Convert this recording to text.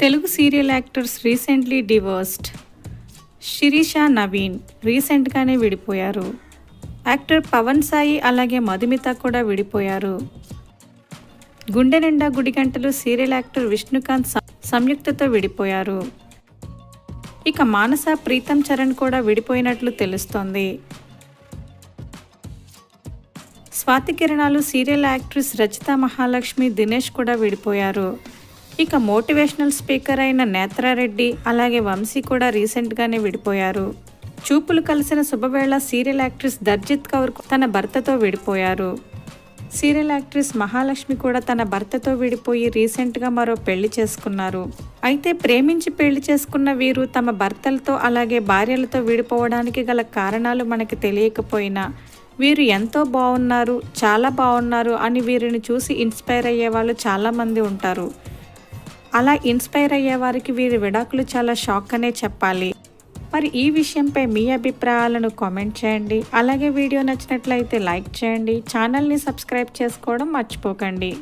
Telugu serial actors recently divorced. Sirisha Naveen రీసెంట్గానే విడిపోయారు. Actor Pawan Sai అలాగే మధుమిత కూడా విడిపోయారు. గుండె నిండా గుడిగంటలు సీరియల్ యాక్టర్ విష్ణుకాంత్ సంయుక్తతో విడిపోయారు. ఇక మానస ప్రీతం చరణ్ కూడా విడిపోయినట్లు తెలుస్తోంది. స్వాతి కిరణాలు సీరియల్ యాక్ట్రెస్ రచిత మహాలక్ష్మి దినేష్ కూడా విడిపోయారు. ఇక మోటివేషనల్ స్పీకర్ అయిన నేత్రారెడ్డి అలాగే వంశీ కూడా రీసెంట్గానే విడిపోయారు. చూపులు కలిసిన శుభవేళ సీరియల్ యాక్ట్రెస్ దర్జిత్ కౌర్ తన భర్తతో విడిపోయారు. సీరియల్ యాక్ట్రెస్ మహాలక్ష్మి కూడా తన భర్తతో విడిపోయి రీసెంట్గా మరో పెళ్ళి చేసుకున్నారు. అయితే ప్రేమించి పెళ్ళి చేసుకున్న వీరు తమ భర్తలతో అలాగే భార్యలతో విడిపోవడానికి గల కారణాలు మనకి తెలియకపోయినా వీరు ఎంతో బాగున్నారు చాలా బాగున్నారు అని వీరిని చూసి ఇన్స్పైర్ అయ్యే వాళ్ళు చాలామంది ఉంటారు. అలా ఇన్స్పైర్ అయ్యే వారికి వీరి విడాకులు చాలా షాక్ అనే చెప్పాలి. మరి ఈ విషయంపై మీ అభిప్రాయాలను కామెంట్ చేయండి. అలాగే వీడియో నచ్చినట్లయితే లైక్ చేయండి. ఛానల్ని సబ్స్క్రైబ్ చేసుకోవడం మర్చిపోకండి.